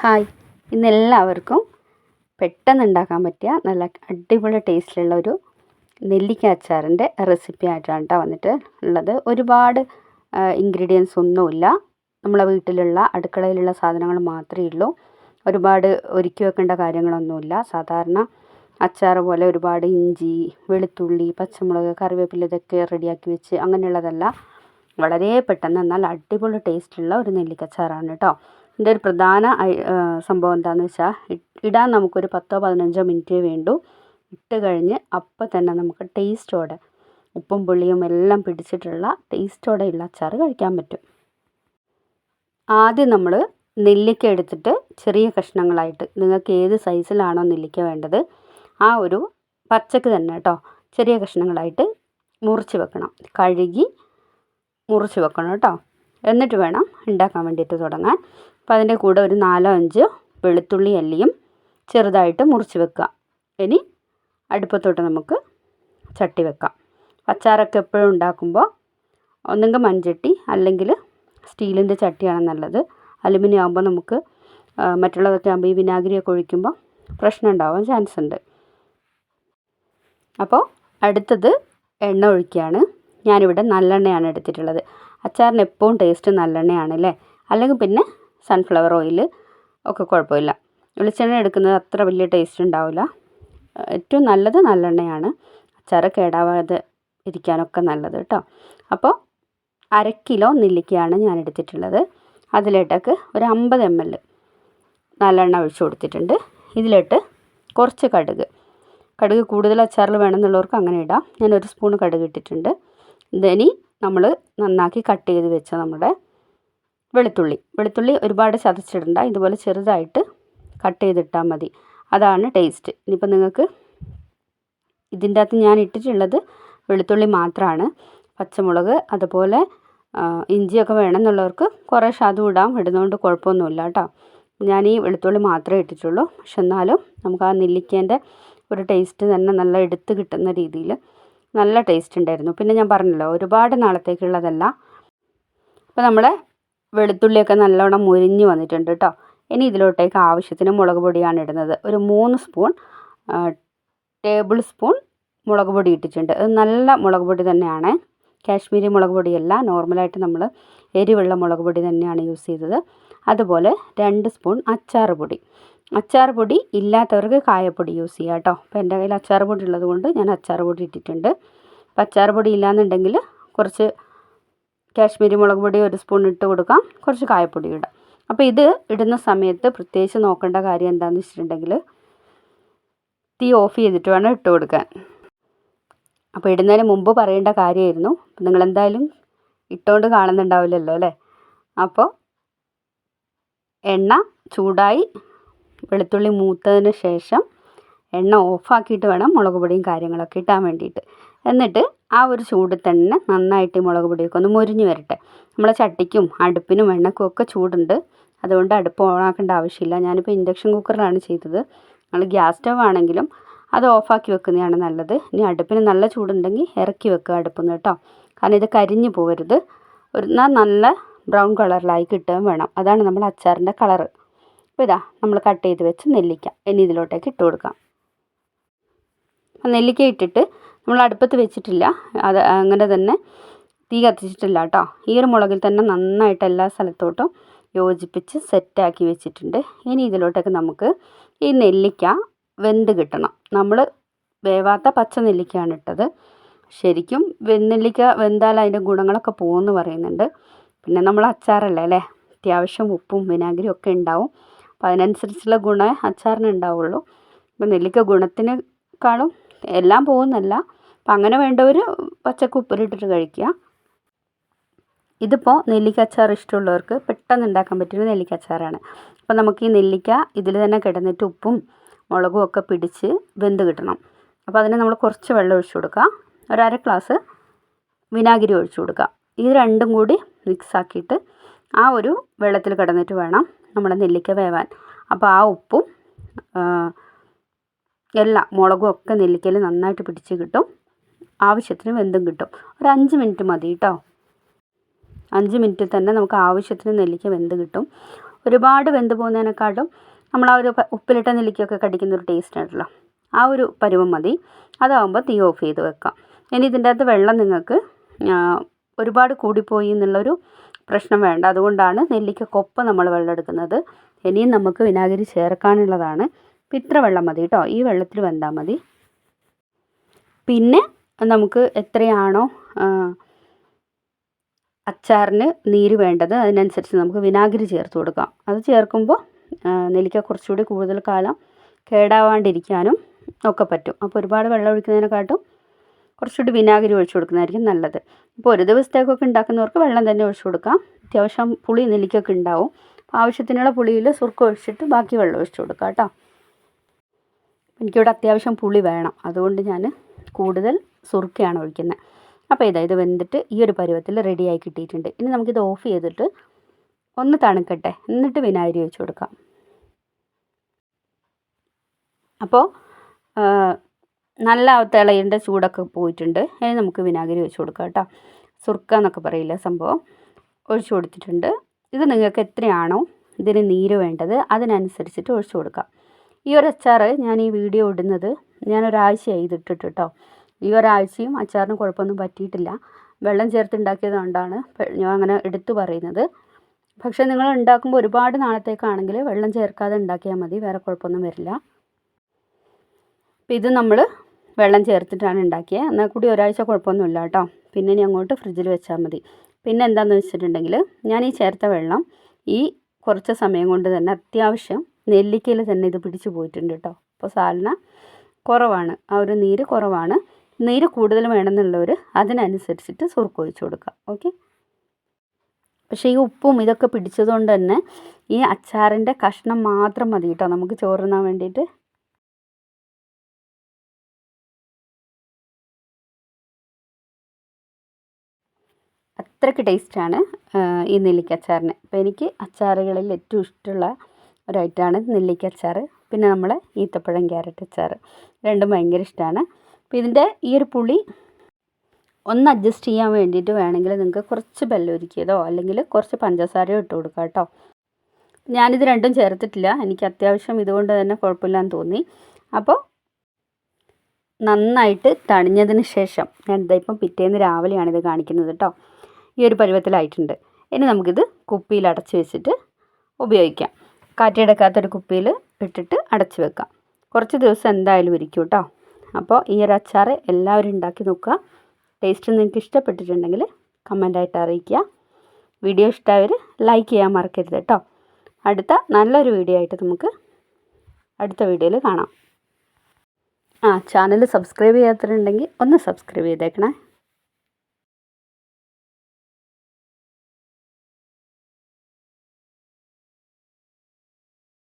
Hi. ഇന്ന് എല്ലാവർക്കും പെട്ടെന്ന് ഉണ്ടാക്കാൻ പറ്റിയ നല്ല അടിപൊളി ടേസ്റ്റിലുള്ള ഒരു നെല്ലിക്ക അച്ചാറിന്റെ റെസിപ്പി ആയിട്ടാണ് കേട്ടോ വന്നിട്ട് ഉള്ളത്. ഒരുപാട് ഇൻഗ്രീഡിയൻസ് ഒന്നുമില്ല. നമ്മളെ വീട്ടിലുള്ള അടുക്കളയിലുള്ള സാധനങ്ങൾ മാത്രമേ ഉള്ളൂ. ഒരുപാട് ഒരുക്കി വെക്കേണ്ട കാര്യങ്ങളൊന്നുമില്ല. സാധാരണ അച്ചാർ പോലെ ഒരുപാട് ഇഞ്ചി വെളുത്തുള്ളി പച്ചമുളക് കറിവേപ്പില ഇതൊക്കെ റെഡിയാക്കി വെച്ച് അങ്ങനെയുള്ളതല്ല. വളരെ പെട്ടെന്ന് എന്നാൽ അടിപൊളി ടേസ്റ്റുള്ള ഒരു നെല്ലിക്കച്ചാറാണ് കേട്ടോ ഇതിന്റെ ഒരു പ്രധാന സംഭവം എന്താണെന്ന് വെച്ചാൽ ഇടാൻ നമുക്കൊരു പത്തോ പതിനഞ്ചോ മിനിറ്റേ വേണ്ടൂ. ഇട്ട് കഴിഞ്ഞ് അപ്പം തന്നെ നമുക്ക് ടേസ്റ്റോടെ ഉപ്പും പുളിയും എല്ലാം പിടിച്ചിട്ടുള്ള ടേസ്റ്റോടെയുള്ള അച്ചാർ കഴിക്കാൻ പറ്റും. ആദ്യം നമ്മൾ നെല്ലിക്ക എടുത്തിട്ട് ചെറിയ കഷ്ണങ്ങളായിട്ട് നിങ്ങൾക്ക് ഏത് സൈസിലാണോ നെല്ലിക്ക വേണ്ടത് ആ ഒരു പച്ചക്ക് തന്നെ കേട്ടോ ചെറിയ കഷ്ണങ്ങളായിട്ട് മുറിച്ച് വെക്കണം. കഴുകി മുറിച്ച് വെക്കണം കേട്ടോ എന്നിട്ട് വേണം ഉണ്ടാക്കാൻ വേണ്ടിയിട്ട് തുടങ്ങാൻ. അപ്പോൾ അതിന്റെ കൂടെ ഒരു നാലോ അഞ്ചോ വെളുത്തുള്ളി അല്ലിയും ചെറുതായിട്ട് മുറിച്ച് വെക്കുക ഇനി അടുപ്പത്തോട്ട് നമുക്ക് ചട്ടി വെക്കാം. അച്ചാറൊക്കെ എപ്പോഴും ഉണ്ടാക്കുമ്പോൾ ഒന്നെങ്കിൽ മൺചട്ടി അല്ലെങ്കിൽ സ്റ്റീലിന്റെ ചട്ടിയാണ് നല്ലത്. അലുമിനിയം ആകുമ്പോൾ നമുക്ക് മറ്റുള്ളതൊക്കെ ആകുമ്പോൾ ഈ വിനാഗിരിയൊക്കെ ഒഴിക്കുമ്പോൾ പ്രശ്നം ഉണ്ടാവാൻ ചാൻസ് ഉണ്ട്. അപ്പോൾ അടുത്തത് എണ്ണ ഒഴിക്കുകയാണ്. ഞാനിവിടെ നല്ലെണ്ണയാണ് എടുത്തിട്ടുള്ളത്. അച്ചാറിന് എപ്പോഴും ടേസ്റ്റ് നല്ലെണ്ണയാണ് അല്ലേ? അല്ലെങ്കിൽ പിന്നെ സൺഫ്ലവർ ഓയിൽ ഒക്കെ കുഴപ്പമില്ല. വെളിച്ചെണ്ണ എടുക്കുന്നത് അത്ര വലിയ ടേസ്റ്റ് ഉണ്ടാവില്ല. ഏറ്റവും നല്ലത് നല്ലെണ്ണയാണ്. അച്ചാറ് കേടാവാതെ ഇരിക്കാനൊക്കെ നല്ലത് കേട്ടോ. അപ്പോൾ അര കിലോ നെല്ലിക്കയാണ് ഞാൻ എടുത്തിട്ടുള്ളത്. അതിലിട്ടൊക്കെ ഒരു അമ്പത് എം എൽ നല്ലെണ്ണ ഒഴിച്ചു കൊടുത്തിട്ടുണ്ട്. ഇതിലിട്ട് കുറച്ച് കടുക്. കടുക് കൂടുതൽ അച്ചാറിൽ വേണമെന്നുള്ളവർക്ക് അങ്ങനെ ഇടാം. ഞാൻ ഒരു സ്പൂൺ കടുക് ഇട്ടിട്ടുണ്ട്. ഇനി നമ്മൾ നന്നാക്കി കട്ട് ചെയ്ത് വെച്ച നമ്മുടെ വെളുത്തുള്ളി. വെളുത്തുള്ളി ഒരുപാട് ചതച്ചിടണ്ട. ഇതുപോലെ ചെറുതായിട്ട് കട്ട് ചെയ്തിട്ടാൽ മതി. അതാണ് ടേസ്റ്റ് ഇനിയിപ്പോൾ നിങ്ങൾക്ക് ഇതിന്റെ അകത്ത് ഞാൻ ഇട്ടിട്ടുള്ളത് വെളുത്തുള്ളി മാത്രമാണ് പച്ചമുളക് അതുപോലെ ഇഞ്ചിയൊക്കെ വേണമെന്നുള്ളവർക്ക് കുറേ അതും ഇടാം. ഇടുന്നതുകൊണ്ട് കുഴപ്പമൊന്നുമില്ല കേട്ടോ. ഞാൻ ഈ വെളുത്തുള്ളി മാത്രമേ ഇട്ടിട്ടുള്ളൂ. പക്ഷെ എന്നാലും നമുക്ക് ആ നെല്ലിക്കേന്റെ ഒരു ടേസ്റ്റ് തന്നെ നല്ല എടുത്ത് കിട്ടുന്ന രീതിയിൽ നല്ല ടേസ്റ്റ് ഉണ്ടായിരുന്നു. പിന്നെ ഞാൻ പറഞ്ഞല്ലോ ഒരുപാട് നാളത്തേക്കുള്ളതല്ല. അപ്പോൾ നമ്മളെ വെളുത്തുള്ളിയൊക്കെ നല്ലോണം മുരിഞ്ഞ് വന്നിട്ടുണ്ട് കേട്ടോ ഇനി ഇതിലോട്ടേക്ക് ആവശ്യത്തിന് മുളക് പൊടിയാണ് ഇടുന്നത്. ഒരു മൂന്ന് സ്പൂൺ ടേബിൾ സ്പൂൺ മുളക് പൊടി ഇട്ടിട്ടുണ്ട്. നല്ല മുളക് പൊടി തന്നെയാണ്. കാശ്മീരി മുളക് പൊടിയല്ല നോർമലായിട്ട് നമ്മൾ എരിവുള്ള മുളക് പൊടി തന്നെയാണ് യൂസ് ചെയ്തത്. അതുപോലെ രണ്ട് സ്പൂൺ അച്ചാർ പൊടി. അച്ചാർ പൊടി ഇല്ലാത്തവർക്ക് കായപ്പൊടി യൂസ് ചെയ്യാം കേട്ടോ അപ്പോൾ എന്റെ കയ്യിൽ അച്ചാർ പൊടി ഉള്ളത് കൊണ്ട് ഞാൻ അച്ചാർ പൊടി ഇട്ടിട്ടുണ്ട്. അപ്പോൾ അച്ചാർ പൊടി ഇല്ലയെന്നുണ്ടെങ്കിൽ കുറച്ച് കാശ്മീരി മുളക് പൊടി ഒരു സ്പൂൺ ഇട്ട് കൊടുക്കാം. കുറച്ച് കായപ്പൊടി ഇടാം. അപ്പോൾ ഇത് ഇടുന്ന സമയത്ത് പ്രത്യേകിച്ച് നോക്കേണ്ട കാര്യം എന്താണെന്ന് വെച്ചിട്ടുണ്ടെങ്കിൽ തീ ഓഫ് ചെയ്തിട്ട് വേണം ഇട്ട് കൊടുക്കാൻ. അപ്പോൾ ഇടുന്നതിന് മുമ്പ് പറയേണ്ട കാര്യമായിരുന്നു. നിങ്ങളെന്തായാലും ഇട്ടുകൊണ്ട് കാണുന്നുണ്ടാവില്ലല്ലോ അല്ലേ? അപ്പോൾ എണ്ണ ചൂടായി വെളുത്തുള്ളി മൂത്തതിന് ശേഷം എണ്ണ ഓഫാക്കിയിട്ട് വേണം മുളക് പൊടിയും കാര്യങ്ങളൊക്കെ ഇട്ടാൻ വേണ്ടിയിട്ട്. എന്നിട്ട് ആ ഒരു ചൂടിൽ തന്നെ നന്നായിട്ട് മുളക് പൊടിയൊക്കെ ഒന്ന് മൊരിഞ്ഞ് വരട്ടെ. നമ്മളെ ചട്ടിക്കും അടുപ്പിനും എണ്ണക്കും ഒക്കെ ചൂടുണ്ട്. അതുകൊണ്ട് അടുപ്പ് ഓണാക്കേണ്ട ആവശ്യമില്ല. ഞാനിപ്പോൾ ഇൻഡക്ഷൻ കുക്കറിലാണ് ചെയ്തത്. നമ്മൾ ഗ്യാസ് സ്റ്റവ് ആണെങ്കിലും അത് ഓഫാക്കി വെക്കുന്നതാണ് നല്ലത്. ഇനി അടുപ്പിന് നല്ല ചൂടുണ്ടെങ്കിൽ ഇറക്കി വെക്കുക അടുപ്പിൽ കേട്ടോ. കാരണം ഇത് കരിഞ്ഞു പോകരുത് ഒരു നല്ല ബ്രൗൺ കളറിലായി കിട്ടുകയും വേണം. അതാണ് നമ്മൾ അച്ചാറിന്റെ കളർ അപ്പോൾ ഇതാ നമ്മൾ കട്ട് ചെയ്ത് വെച്ച് നെല്ലിക്ക. ഇനി ഇതിലോട്ടേക്ക് ഇട്ട് കൊടുക്കാം. നെല്ലിക്ക ഇട്ടിട്ട് നമ്മൾ അടുപ്പത്ത് വെച്ചിട്ടില്ല. അത് അങ്ങനെ തന്നെ തീ കത്തിച്ചിട്ടില്ല കേട്ടോ ഈ ഒരു മുളകിൽ തന്നെ നന്നായിട്ട് എല്ലാ സ്ഥലത്തോട്ടും യോജിപ്പിച്ച് സെറ്റാക്കി വെച്ചിട്ടുണ്ട്. ഇനി ഇതിലോട്ടൊക്കെ നമുക്ക് ഈ നെല്ലിക്ക വെന്ത് കിട്ടണം. നമ്മൾ വേവാത്ത പച്ച നെല്ലിക്കയാണ് ഇട്ടത്. ശരിക്കും വെന്നെല്ലിക്ക വെന്താൽ അതിന്റെ ഗുണങ്ങളൊക്കെ പോകുമെന്ന് പറയുന്നുണ്ട്. പിന്നെ നമ്മൾ അച്ചാറല്ലേ അല്ലേ? അത്യാവശ്യം ഉപ്പും വിനാഗിരിയും ഒക്കെ ഉണ്ടാവും. അപ്പോൾ അതിനനുസരിച്ചുള്ള ഗുണ അച്ചാറിന് ഉണ്ടാവുള്ളൂ. അപ്പം നെല്ലിക്ക ഗുണത്തിനേക്കാളും എല്ലാം പോകുന്നല്ല അപ്പം അങ്ങനെ വേണ്ടവർ പച്ചക്ക് ഉപ്പിലിട്ടിട്ട് കഴിക്കുക. ഇതിപ്പോൾ നെല്ലിക്ക അച്ചാർ ഇഷ്ടമുള്ളവർക്ക് പെട്ടെന്ന് ഉണ്ടാക്കാൻ പറ്റുന്ന നെല്ലിക്ക അച്ചാറാണ് അപ്പോൾ നമുക്ക് ഈ നെല്ലിക്ക ഇതിൽ തന്നെ കിടന്നിട്ട് ഉപ്പും മുളകും ഒക്കെ പിടിച്ച് വെന്ത് കിട്ടണം. അപ്പോൾ അതിന് നമ്മൾ കുറച്ച് വെള്ളം ഒഴിച്ചു കൊടുക്കുക. ഒരര ഗ്ലാസ് വിനാഗിരി ഒഴിച്ചു കൊടുക്കുക. ഇത് രണ്ടും കൂടി മിക്സ് ആക്കിയിട്ട് ആ ഒരു വെള്ളത്തിൽ കിടന്നിട്ട് വേണം നമ്മുടെ നെല്ലിക്ക വേവാൻ. അപ്പോൾ ആ ഉപ്പും എല്ലാം മുളകും ഒക്കെ നെല്ലിക്കയിൽ നന്നായിട്ട് പിടിച്ച് കിട്ടും. ആവശ്യത്തിന് വെന്തും കിട്ടും. ഒരു അഞ്ച് മിനിറ്റ് മതി കേട്ടോ അഞ്ച് മിനിറ്റിൽ തന്നെ നമുക്ക് ആവശ്യത്തിന് നെല്ലിക്ക വെന്ത് കിട്ടും. ഒരുപാട് വെന്ത് പോകുന്നതിനെക്കാട്ടും നമ്മൾ ആ ഒരു ഉപ്പിലിട്ട നെല്ലിക്കയൊക്കെ കടിക്കുന്ന ഒരു ടേസ്റ്റ് ആയിട്ടുള്ള ആ ഒരു പരുവം മതി. അതാവുമ്പോൾ തീ ഓഫ് ചെയ്ത് വെക്കാം. ഇനി ഇതിന്റെ അകത്ത് വെള്ളം നിങ്ങൾക്ക് ഒരുപാട് കൂടിപ്പോയി എന്നുള്ളൊരു പ്രശ്നം വേണ്ട. അതുകൊണ്ടാണ് നെല്ലിക്കക്കൊപ്പം നമ്മൾ വെള്ളം എടുക്കുന്നത്. ഇനിയും നമുക്ക് വിനാഗിരി ചേർക്കാനുള്ളതാണ്. ഇപ്പം ഇത്ര വെള്ളം മതി കേട്ടോ ഈ വെള്ളത്തിൽ വെന്താൽ മതി. പിന്നെ നമുക്ക് എത്രയാണോ അച്ചാറിന് നീര് വേണ്ടത് അതിനനുസരിച്ച് നമുക്ക് വിനാഗിരി ചേർത്ത് കൊടുക്കാം. അത് ചേർക്കുമ്പോൾ നെല്ലിക്ക കുറച്ചുകൂടി കൂടുതൽ കാലം കേടാവാണ്ടിരിക്കാനും ഒക്കെ പറ്റും. അപ്പോൾ ഒരുപാട് വെള്ളം ഒഴിക്കുന്നതിനെക്കാട്ടും കുറച്ചുകൂടി വിനാഗിരി ഒഴിച്ചു കൊടുക്കുന്നതായിരിക്കും നല്ലത്. ഇപ്പോൾ ഒരു ദിവസത്തേക്കൊക്കെ ഉണ്ടാക്കുന്നവർക്ക് വെള്ളം തന്നെ ഒഴിച്ചു കൊടുക്കാം. അത്യാവശ്യം പുളി നെല്ലിക്കൊക്കെ ഉണ്ടാവും. ആവശ്യത്തിനുള്ള പുളിയിൽ സുർക്ക ഒഴിച്ചിട്ട് ബാക്കി വെള്ളം ഒഴിച്ചു കൊടുക്കാം കേട്ടോ. എനിക്കിവിടെ അത്യാവശ്യം പുളി വേണം. അതുകൊണ്ട് ഞാൻ കൂടുതൽ സുർക്കയാണ് ഒഴിക്കുന്നത്. അപ്പോൾ ഇതാ ഇത് വെന്തിട്ട് ഈ ഒരു പരുവത്തിൽ റെഡിയായി കിട്ടിയിട്ടുണ്ട്. ഇനി നമുക്കിത് ഓഫ് ചെയ്തിട്ട് ഒന്ന് തണുക്കട്ടെ. എന്നിട്ട് വിനാഗിരി ഒഴിച്ചു കൊടുക്കാം. അപ്പോൾ നല്ല തിളയിന്റെ ചൂടൊക്കെ പോയിട്ടുണ്ട്. ഇനി നമുക്ക് വിനാഗിരി ഒഴിച്ചു കൊടുക്കാം കേട്ടോ. സുർക്ക എന്നൊക്കെ പറയില്ല സംഭവം? ഒഴിച്ചു കൊടുത്തിട്ടുണ്ട്. ഇത് നിങ്ങൾക്ക് എത്രയാണോ ഇതിന് നീര് വേണ്ടത് അതിനനുസരിച്ചിട്ട് ഒഴിച്ചു കൊടുക്കാം. ഈ ഒരു അച്ചാർ ഞാൻ ഈ വീഡിയോ ഇടുന്നത് ഞാൻ ഒരാഴ്ചയായി ഇതിട്ടിട്ട് കേട്ടോ. ഈ ഒരാഴ്ചയും അച്ചാറിന് കുഴപ്പമൊന്നും പറ്റിയിട്ടില്ല. വെള്ളം ചേർത്ത് ഉണ്ടാക്കിയത് കൊണ്ടാണ് ഞാൻ അങ്ങനെ എടുത്തു പറയുന്നത്. പക്ഷേ നിങ്ങൾ ഉണ്ടാക്കുമ്പോൾ ഒരുപാട് നാളത്തേക്കാണെങ്കിൽ വെള്ളം ചേർക്കാതെ ഉണ്ടാക്കിയാൽ മതി വേറെ കുഴപ്പമൊന്നും വരില്ല. ഇത് നമ്മൾ വെള്ളം ചേർത്തിട്ടാണ് ഉണ്ടാക്കിയത് എന്നാൽ കൂടി ഒരാഴ്ച കുഴപ്പമൊന്നുമില്ല കേട്ടോ. പിന്നെ ഇനി അങ്ങോട്ട് ഫ്രിഡ്ജിൽ വെച്ചാൽ മതി. പിന്നെ എന്താണെന്ന് വെച്ചിട്ടുണ്ടെങ്കിൽ ഞാൻ ഈ ചേർത്ത വെള്ളം ഈ കുറച്ച് സമയം കൊണ്ട് തന്നെ അത്യാവശ്യം നെല്ലിക്കയിൽ തന്നെ ഇത് പിടിച്ചു പോയിട്ടുണ്ട് കേട്ടോ. അപ്പോൾ സാലിന കുറവാണ്. ആ ഒരു നീര് കുറവാണ്. നീര് കൂടുതൽ വേണമെന്നുള്ളവർ അതിനനുസരിച്ചിട്ട് സുർക്ക് ഒഴിച്ച് കൊടുക്കുക. ഓക്കെ? പക്ഷേ ഈ ഉപ്പും ഇതൊക്കെ പിടിച്ചതുകൊണ്ട് തന്നെ ഈ അച്ചാറിന്റെ കഷ്ണം മാത്രം മതി കേട്ടോ. നമുക്ക് ചോറിനാൻ വേണ്ടിയിട്ട്. അത്രയ്ക്ക് ടേസ്റ്റാണ് ഈ നെല്ലിക്ക അച്ചാറിന്. അപ്പോൾ എനിക്ക് അച്ചാറുകളിൽ ഏറ്റവും ഇഷ്ടമുള്ള ഒരു ഐറ്റമാണ് നെല്ലിക്ക അച്ചാർ പിന്നെ നമ്മളെ ഈത്തപ്പഴം ക്യാരറ്റ് അച്ചാർ രണ്ടും ഭയങ്കര ഇഷ്ടമാണ്. അപ്പോൾ ഇതിന്റെ ഈ ഒരു പുളി ഒന്ന് അഡ്ജസ്റ്റ് ചെയ്യാൻ വേണ്ടിയിട്ട് വേണമെങ്കിൽ നിങ്ങൾക്ക് കുറച്ച് ബെല്ലൊരുക്കിയതോ അല്ലെങ്കിൽ കുറച്ച് പഞ്ചസാരയോ ഇട്ട് കൊടുക്കാം കേട്ടോ. ഞാനിത് രണ്ടും ചേർത്തിട്ടില്ല. എനിക്ക് അത്യാവശ്യം ഇതുകൊണ്ട് തന്നെ കുഴപ്പമില്ലാന്ന് തോന്നി. അപ്പോൾ നന്നായിട്ട് തണിഞ്ഞതിന് ശേഷം ഞാൻ ഇതാ ഇപ്പം പിറ്റേന്ന് രാവിലെയാണ് ഇത് കാണിക്കുന്നത് കേട്ടോ. ഈ ഒരു പരുവത്തിലായിട്ടുണ്ട്. ഇനി നമുക്കിത് കുപ്പിയിൽ അടച്ച് വെച്ചിട്ട് ഉപയോഗിക്കാം. കാറ്റിയെടുക്കാത്തൊരു കുപ്പിയിൽ ഇട്ടിട്ട് അടച്ചു വെക്കാം. കുറച്ച് ദിവസം എന്തായാലും ഇരിക്കും കേട്ടോ. അപ്പോൾ ഈ ഒരു അച്ചാർ എല്ലാവരും ഉണ്ടാക്കി നോക്കുക. ടേസ്റ്റ് നിങ്ങൾക്ക് ഇഷ്ടപ്പെട്ടിട്ടുണ്ടെങ്കിൽ കമന്റായിട്ട് അറിയിക്കുക. വീഡിയോ ഇഷ്ടമായവർ ലൈക്ക് ചെയ്യാൻ മറക്കരുത് കേട്ടോ. അടുത്ത നല്ലൊരു വീഡിയോ ആയിട്ട് നമുക്ക് അടുത്ത വീഡിയോയിൽ കാണാം. ആ ചാനൽ സബ്സ്ക്രൈബ് ചെയ്യാത്തവരുണ്ടെങ്കിൽ ഒന്ന് സബ്സ്ക്രൈബ് ചെയ്തേക്കണേ.